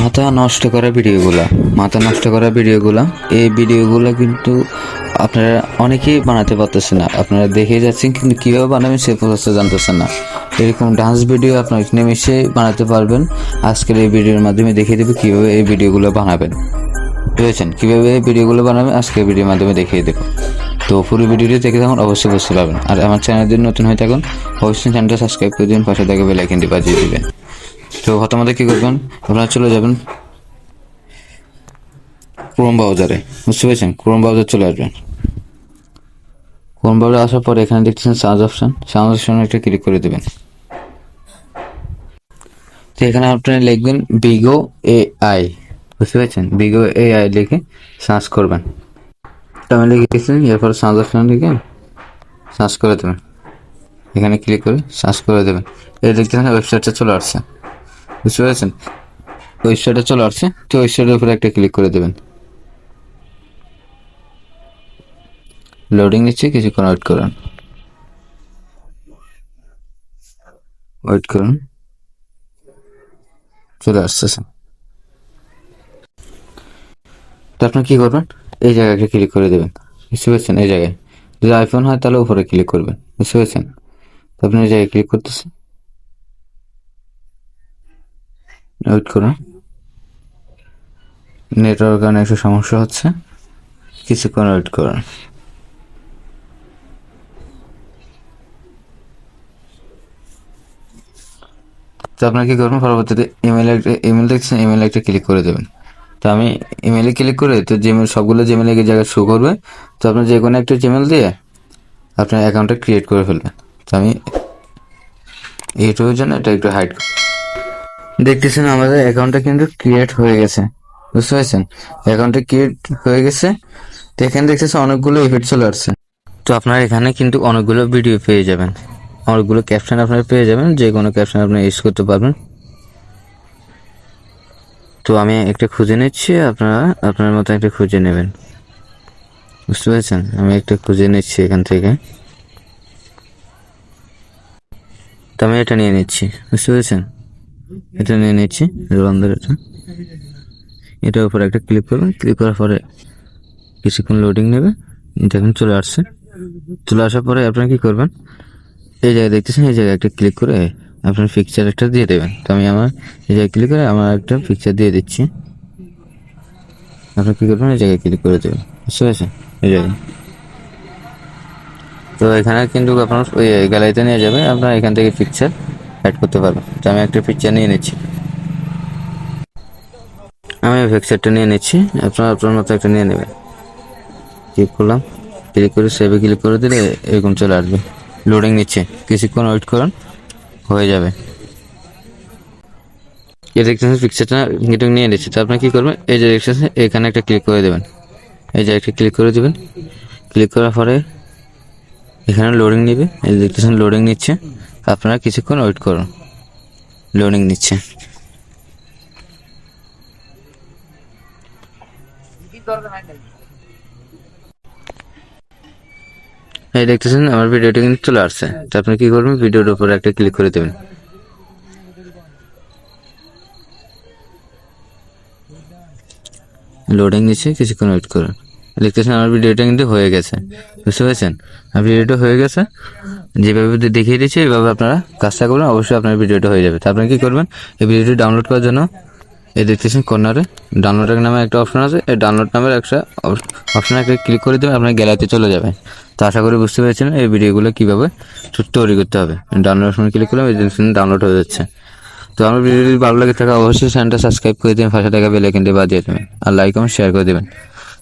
মাথা নষ্ট করা ভিডিওগুলা, মাথা নষ্ট করা ভিডিওগুলা, এই ভিডিওগুলো কিন্তু আপনারা অনেকেই বানাতে পারতেছেন না। আপনারা দেখে যাচ্ছেন কিন্তু কীভাবে বানাবেন সে প্রসেসটা জানতেছেন না। এরকম ডান্স ভিডিও আপনার মিশে বানাতে পারবেন। আজকের এই ভিডিওর মাধ্যমে দেখিয়ে দেবো কীভাবে এই ভিডিওগুলো বানাবেন। বুঝেছেন? কীভাবে এই ভিডিওগুলো বানাবেন, আজকের ভিডিওর মাধ্যমে দেখিয়ে দেবো। তো পুরো ভিডিওটি দেখে থাকুন, অবশ্যই বুঝতে পারবেন। আর আমার চ্যানেল যদি নতুন হয়ে থাকুন, অবশ্যই চ্যানেলটা সাবস্ক্রাইব করে দিন, পাশে থাকে বেলাইকেনটি বাজিয়ে দিবেন। তো প্রথমত কী করবেন? আপনারা চলে যাবেন ক্রোম ব্রাউজারে বুঝতে পেরেছেন? ক্রোম ব্রাউজার চলে আসবেন। ক্রোম ব্রাউজার আসার পর এখানে দেখতেছেন সার্চ অপশন। সার্চ অপশনে একটা ক্লিক করে দেবেন। তো এখানে আপনি লিখবেন বিগো এ আই বুঝতে পেরেছেন? বিগো এ আই লিখে সার্চ করবেন। তো আমি লিখেছি এরপর সার্চ অপশন লিখে সার্চ করে দেবেন। এখানে ক্লিক করে সার্চ করে দেবেন। এই দেখতেছেন, ওয়েবসাইটটা চলে আসছে। বুঝতে পেরেছেন? ওয়েবসাইটে চলে আসছে। তো ওয়েবসাইটের উপরে একটা ক্লিক করে দেবেন। লোডিং নিচ্ছে, কিছুক্ষণ ওয়েট করুন। ওয়েট করুন। চলে আসতেছে। তো আপনি কি করবেন? এই জায়গায় একটা ক্লিক করে দেবেন। বুঝতে পেরেছেন? এই জায়গায়। যদি আইফোন হয়, তাহলে উপরে ক্লিক করবেন। বুঝতে পেরেছেন? আপনি এই জায়গায় ক্লিক করতেছেন। ওয়েট করুন। নেটওয়ার্ক কারণে একটু সমস্যা হচ্ছে। কিছুক্ষণ ওয়েট করুন। তো আপনার কি করবেন? পরবর্তীতে ইমেল একটা ইমেল দেখছেন ইমেল একটা ক্লিক করে দেবেন। তো আমি ইমেলে ক্লিক করে তো জিমেল সবগুলো জিমেল জায়গায় শো করবে। তো আপনি যে কোনো একটা জিমেল দিয়ে আপনার অ্যাকাউন্টটা ক্রিয়েট করে ফেলবেন। তো আমি ইউটিউবের জন্য এটা একটু হাইড দেখতেছেন আমাদের অ্যাকাউন্টটা কিন্তু ক্রিয়েট হয়ে গেছে। বুঝতে পারছেন? অ্যাকাউন্টটা ক্রিয়েট হয়ে গেছে। তো এখানে দেখতেছেন অনেকগুলো ইফেক্ট চলে আসছে। তো আপনার এখানে কিন্তু অনেকগুলো ভিডিও পেয়ে যাবেন। অনেকগুলো ক্যাপশন আপনারা পেয়ে যাবেন। যে কোনো ক্যাপশন আপনি ইউজ করতে পারবেন। তো আমি একটা খুঁজে নিচ্ছি। আপনারা, আপনার মতো একটা খুঁজে নেবেন। বুঝতে পেরেছেন? আমি একটা খুঁজে নিচ্ছি এখান থেকে। তো আমি এটা নিয়ে নিচ্ছি। বুঝতে পেরেছেন? এটা নিয়ে নিচ্ছি রোলান্দার এটা। এটার উপর একটা ক্লিক করবেন ক্লিক করার পরে কিছুক্ষণ লোডিং নেবে দেখুন চলে আসছে। চলে আসার পরে আপনারা কী করবেন, এই জায়গায় দেখতেছেন, এই জায়গায় একটা ক্লিক করে আপনার পিকচার একটা দিয়ে দেবেন। তো আমি আমার এই জায়গায় ক্লিক করে আমার একটা পিকচার দিয়ে দিচ্ছি। আপনি কী করবেন, এই জায়গায় ক্লিক করে দেবেন। বুঝতে পেরেছেন? এই জায়গায়। তো এখানে কিন্তু আপনার ওই গ্যালারিতে নিয়ে যাবে, আপনার এখান থেকে পিকচার অ্যাড করতে পারবেন তো আমি একটা পিকচার নিয়ে নিচ্ছি। আমি পিকচারটা নিয়ে নিচ্ছি। আপনার আপনার মতো একটা নিয়ে নেবেন। ক্লিক করলাম। ক্লিক করে সেভে ক্লিক করে দিলে এরকম চলে আসবে। লোডিং নিচ্ছে। কিছুক্ষণ ওয়েট করুন। হয়ে যাবে। এই দেখতেছেন পিকচারটা কিন্তু নিয়ে নিচ্ছে। তো আপনি কী করবেন? এই যে দেখতেছেন এখানে একটা ক্লিক করে দেবেন। এই যে একটা ক্লিক করে দেবেন। ক্লিক করার পরে এখানে লোডিং নেবে। এই দেখতেছেন লোডিং নিচ্ছে। আপনারা কিছুক্ষণ ওয়েট করুন। লোডিং নিচ্ছে। এই দেখতেছেন, আমার ভিডিওটা কিন্তু চলে আসছে। তো আপনি কি করবেন? ভিডিওর উপরে একটা ক্লিক করে দেবেন। লোডিং নিচ্ছে, কিছুক্ষণ ওয়েট করুন। দেখতেছেন আমার ভিডিওটা কিন্তু হয়ে গেছে। বুঝতে পেরেছেন? ভিডিওটা হয়ে গেছে। যেভাবে দেখিয়ে দিচ্ছি এইভাবে আপনারা কাজটা করবেন, অবশ্যই আপনার ভিডিওটা হয়ে যাবে। তো আপনি কী করবেন? এই ভিডিওটি ডাউনলোড করার জন্য এই দেখতেছেন কর্নারে ডাউনলোড নামে একটা অপশন আছে। এই ডাউনলোড নামের একটা অপশনে একটা ক্লিক করে দেবেন, আপনার গ্যালারিতে চলে যাবে। তো আশা করি বুঝতে পেরেছেন এই ভিডিওগুলো কীভাবে তৈরি করতে হবে। ডাউনলোড অপশনে ক্লিক করলাম, এই ডাউনলোড হয়ে যাচ্ছে। তো আমার ভিডিওটি ভালো লাগে থাকা অবশ্যই চ্যানেলটা সাবস্ক্রাইব করে দেবেন, পাশে টাকা বেলাইকনটি বাজিয়ে দেবেন। আর লাইক এবং শেয়ার করে দেবেন।